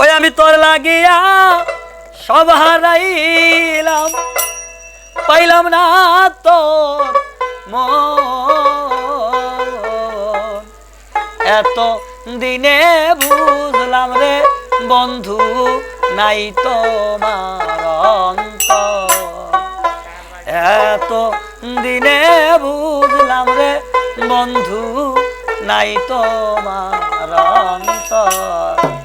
ওই আমি তোর লাগিয়া সব হারাইলাম, পাইলাম না তো মন। এত দিনে বুঝলাম রে বন্ধু, নাই তোমার অন্তর। এত দিনে বুঝলাম রে বন্ধু নাই তোমার অন্তর।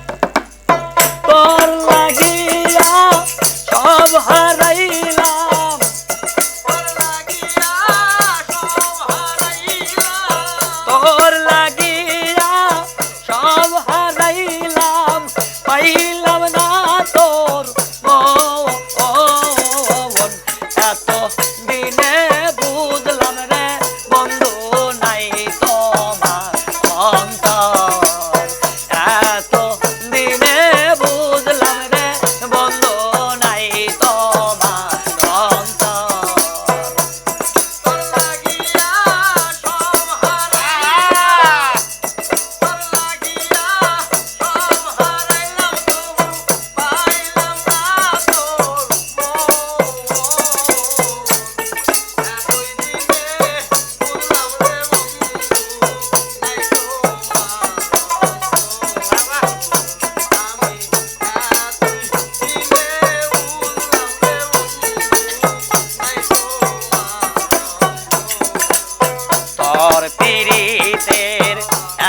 পীড়িতের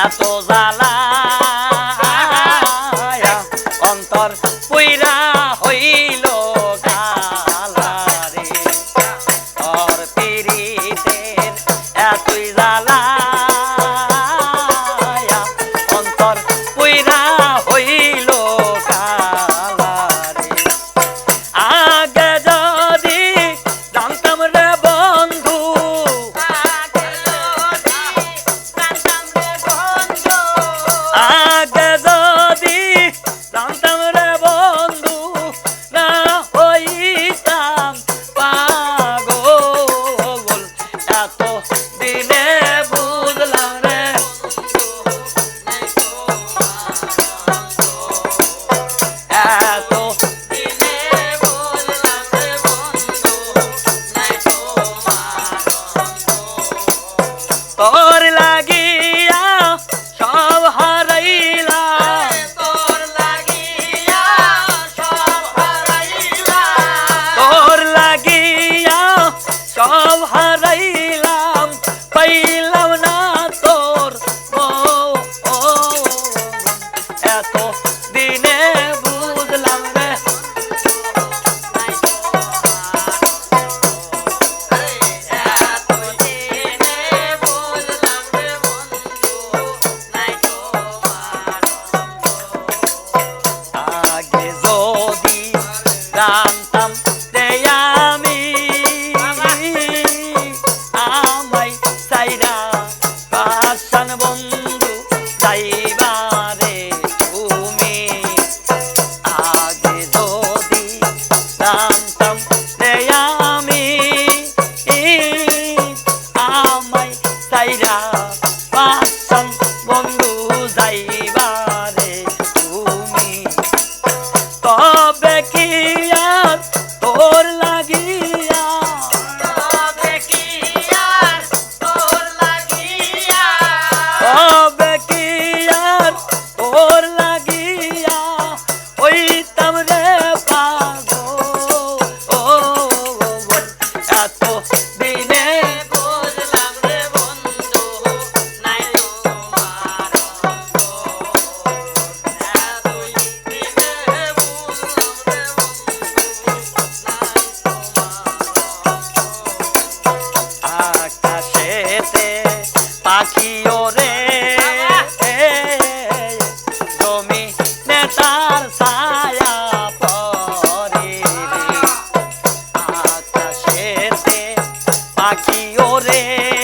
এত জ্বালা। অন্তর পুইরা হইল কালারে অর পীড়িতের এতই জ্বালা। ওরে 泣きよれ。